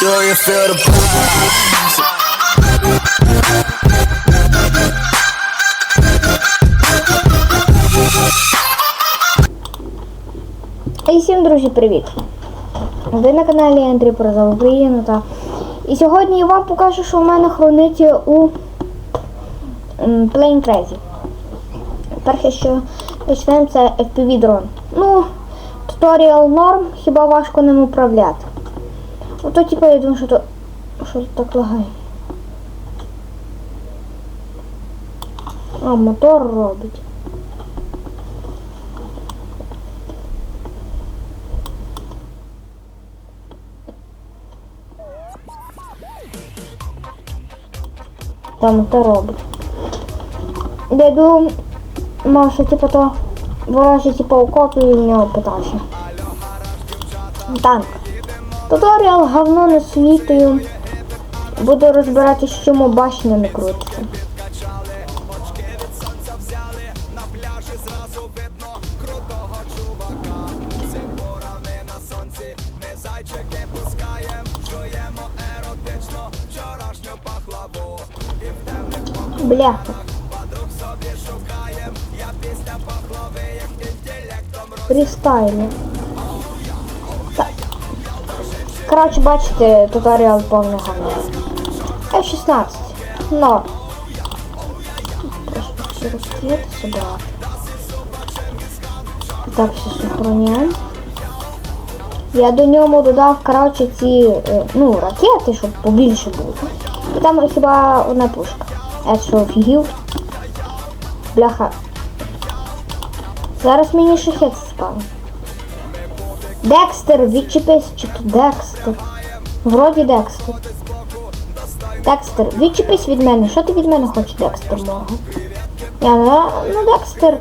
Do you feel the? І всім, друзі, привіт! Ви на каналі Андрій Пороза Україну та. І сьогодні я вам покажу, що в мене храниться у Plane Crazy. Перше, що почнемо, це FPV дрон. Ну, туторіал норм, хіба важко ним управляти. Ото типу я думаю, що то. Тут так лагає. А, мотор робить. Там то робить. Я йду, може, типу то ворожі типу окопи і в нього. Танк. Туторіал говно не світою. Буду розбирати, чому башня не крутиться. Бляха. Фрістайлі. Коротше, бачите, туторіал повний говно. F16. Но. Просто всі розкрити собирати. Так, все сохраняємо. Я до ньому додав, коротше, ці, е, ну, ракети, щоб побільше було. І там хіба одна пушка. Я що офігів? Бляха. Зараз мені шахет спав. Декстер, відчепись, чи то Декстер. Вроді Декстер. Декстер, відчепись від мене. Що ти від мене хочеш, Декстер, мого? Я, ну, ну Декстер.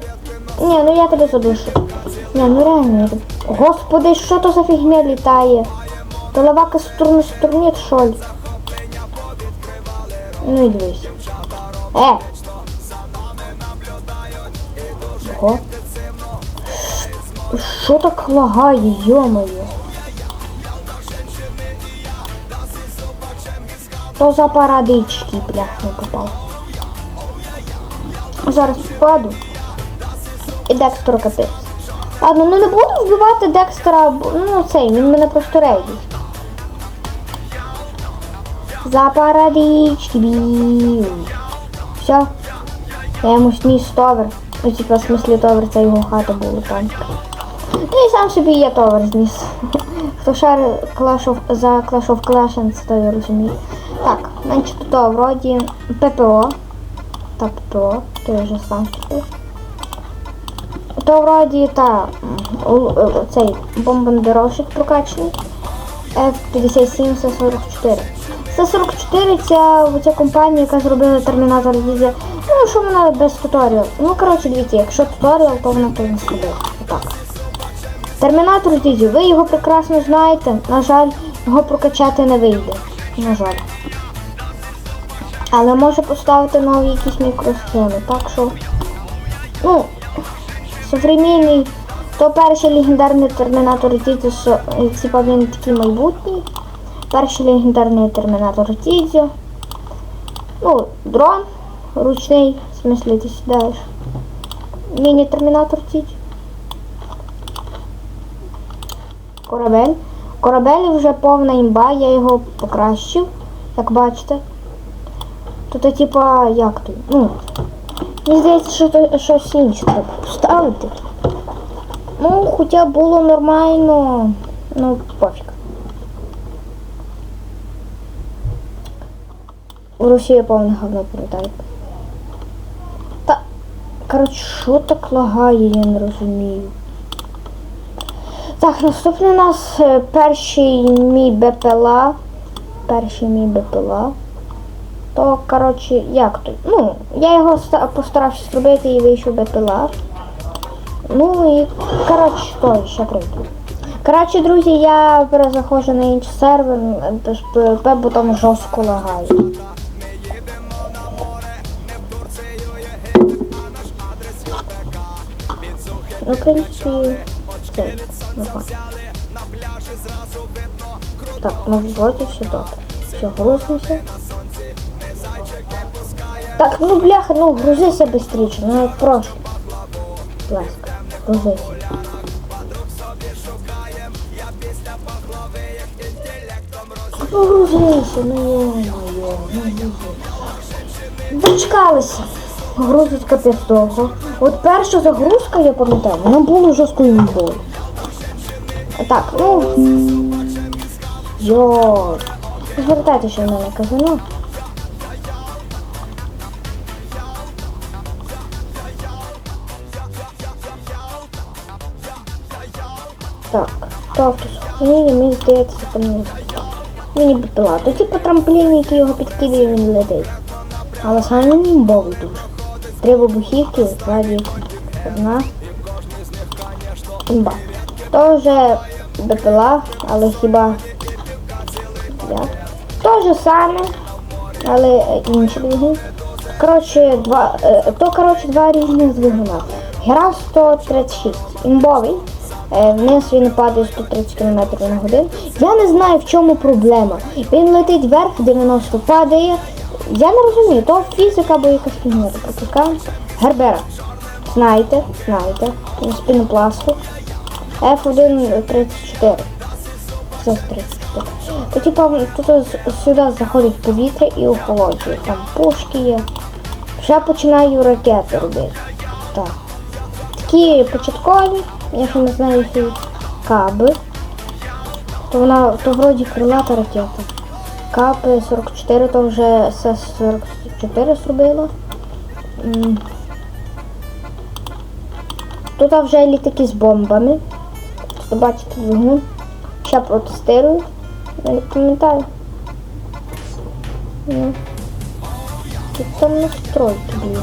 Ні, ну я тебе задушу. Ні, ну реально. Господи, що то за фігня літає? То лавака стороні, що ли? Ну і дивись. Е! Ого. Що так лагає, йомою? То за парадички, блях, не попав. Зараз попаду. І Декстер капець. Ладно, ну не буду вбивати Декстера, ну цей, він мене просто рейдить. За парадички бію. Все. Я йому сніс товер. Ну, типа, в смислі товер, це його хата була там. Ну і сам собі я товер зніс. Хто Clash of, за Clash of Clans, той розуміє. Так, менше тут то, вроді ППО. Та ППО, ти вже сам купив. То вроді та цей бомбардировщик прокачаний. F-57 С-44. С-44 ця, ця компанія, яка зробила Термінатор Дізі. Ну, що вона без туторіал. Ну, коротше, дивіться, якщо туторіал, то вона то не зробила. Отак. Термінатор Дізі, ви його прекрасно знаєте. На жаль, його прокачати не вийде. На жаль. Але може поставити нові якісь мікросхеми. Так що. Ну, современний, то перший легендарний термінатор Дідзо, що е, типа він такий майбутній. Перший легендарний термінатор Дідзо. Ну, дрон ручний, в смислі ти сідаєш. Міні-термінатор Дідзо. Корабель. Корабель вже повна імба, я його покращив, як бачите. Тут, типа, як тут? Ну, Мені здається, що то щось інше треба поставити. Ну, хоча було нормально, ну пофіг. У Росії повне говно передає. Та, коротше, що так лагає, я не розумію. Так, наступний у нас е, перший мій БПЛА. Перший мій БПЛА. То, коротше, як то? Ну, я його ста- постарався зробити і вийшов БПЛА. Ну і, коротше, то ще прийду. Коротше, друзі, я перезаходжу на інший сервер, тож ПВП, бо там жорстко лагає. Ну, в принципі, це, Так, ну вроді все добре. Все, грузимося. Так, ну бляха, ну грузися быстрее, ну прошу. Ласка, грузися. Ну грузися, ну йо-моє, ну. Дочекалися. Грузить капець довго. От перша загрузка, я пам'ятаю, вона була жорсткою імбою. Так, ну. Йо. Звертайте ще в мене казано. Так, то автосуховіння, мені здається, там не Мені б То типу трамплін, який його підкидає, він летить. Але саме він імбовий дуже. Три вибухівки, ззаді одна. Імба. То БПЛА, але хіба як? То же саме, але е, інші двигуни. Коротше, два, е, то коротше два різних двигуна. Гера 136, імбовий. Е, Вниз він падає 130 км на годину. Я не знаю, в чому проблема. Він летить вверх, 90 падає. Я не розумію, то фізика або якась фігня. Гербера. Знаєте, знаєте. З. F1 34. Це 34. То типа тут сюди заходить повітря і охолоджує. Там пушки є. Вже починаю ракети робити. Так. Такі початкові, я ще не знаю, які каби. То вона, то вроді крилата ракета. Капи 44, то вже С-44 зробило. Тут вже літаки з бомбами. Бачите двигун. Ще протестирую. Я пам'ятаю. Ну. Тут там настройки дві.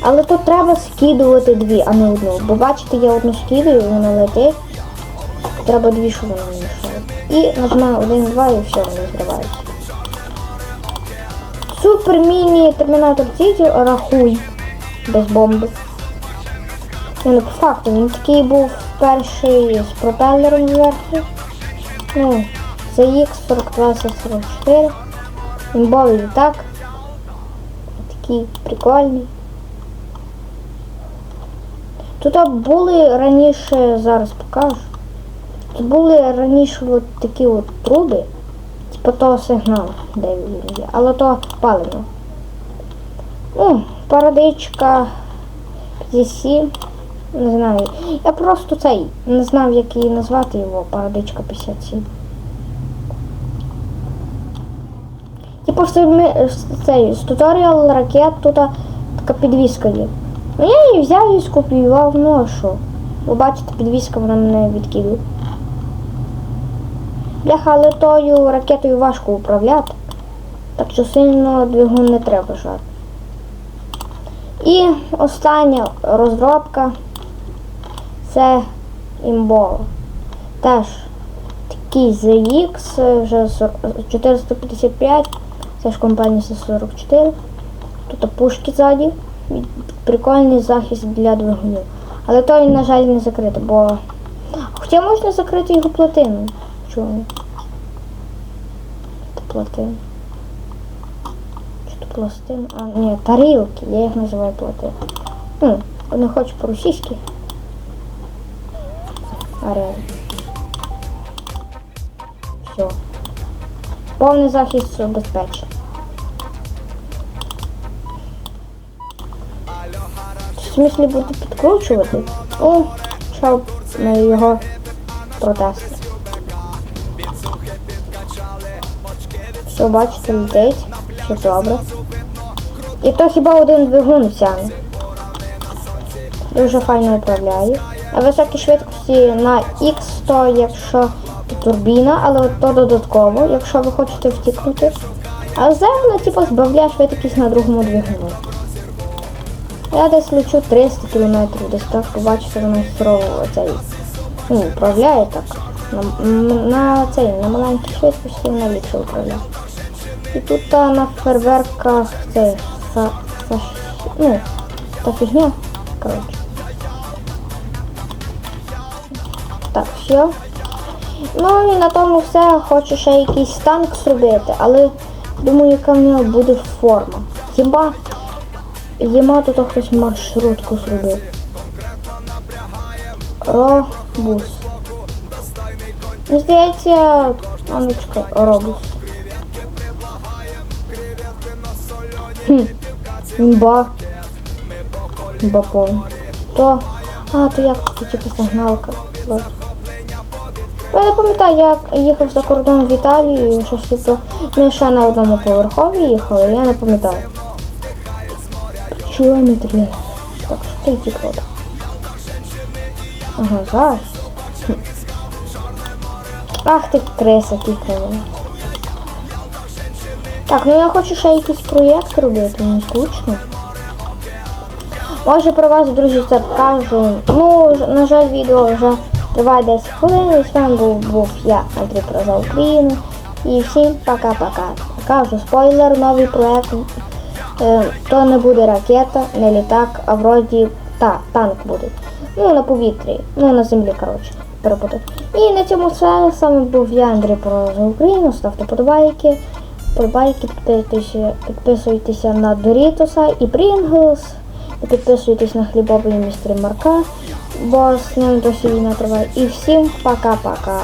Але тут треба скидувати дві, а не одну. Бо бачите, я одну скидаю, вона летить. Треба дві, щоб вона не мішала. І нажимаю 1, 2 і все, вони зриваються. Супер міні термінатор Сіті рахуй без бомби. Ну, по факту, він такий був перший з пропелером зверху. Ну, ZX 4244. Імбовий літак. Такий прикольний. Тут були раніше, зараз покажу. Тут були раніше от такі от труби, типу того сигналу, де він є, але то палено. Ну, парадичка 57, не знаю. Я просто цей не знав, як її назвати його, парадичка 57. Типу ми- цей з туторіал ракет тут така підвіска є. Ну я її взяв і скопіював, ну а що? Ви бачите, підвіска вона мене відкидує. Бляха, але тою ракетою важко управляти. Так що сильно двигун не треба жати. І остання розробка це імбова. Теж такий ZX, вже 455, це ж компанія С44. Тут пушки ззаді. Прикольний захист для двигунів. Але той, на жаль, не закрито, бо. Хоча можна закрити його плотиною. Чому? Це плотина. Чи то пластин? А, ні, тарілки, я їх називаю плотини. Ну, не хочу по-російськи. А. Все. Повний захист забезпечений. В смислі буду підкручувати? Ну, щоб на його протести. Все, бачите, летить. Все добре. І то хіба один двигун сяне. Дуже файно управляє. А високі швидкості на X100, якщо турбіна, але то додатково, якщо ви хочете втікнути. А земля, типу, збавляє швидкість на другому двигуну. Я десь лечу 300 км, десь так, побачите, воно здорово цей, ну, управляє так. На, на цей, на маленькій швидкості вона ліпше управляє. І тут та, на фейерверках са, ну, та фігня, коротше. Так, все. Ну і на тому все. Хочу ще якийсь танк зробити, але думаю, яка в нього буде форма. Хіба Єма тут хтось маршрутку зробив. Робус. Мені здається, Анечка, робус. Хм. Імба повна. То. А, то як тут типу сигналка. Вот. Я пам'ятаю, я їхав за кордон в Італію, щось типу, ми ще на одному поверхові їхали, я не пам'ятаю. Кілометрів. Так, що це кроки? Ага, зараз. Ах ти криса кікнула. Так, ну я хочу ще якийсь проєкт робити, не скучно. Може про вас, друзі, це кажу. Ну, на жаль, відео вже триває 10 хвилин. З вами був, був я, Андрій про за Україну. І всім пока-пока. Кажу, спойлер, новий проєкт. Е, то не буде ракета, не літак, а вроді та, танк буде. Ну, на повітрі, ну на землі, коротше, перепутав. І на цьому все. Саме був я, Андрій про за Україну. Ставте подобайки. Подобайки, підписуйтеся, підписуйтеся на Дорітоса і Прінглс. Підписуйтесь на хлібовий містер Марка, бо з ним досі війна триває. І всім пока-пока.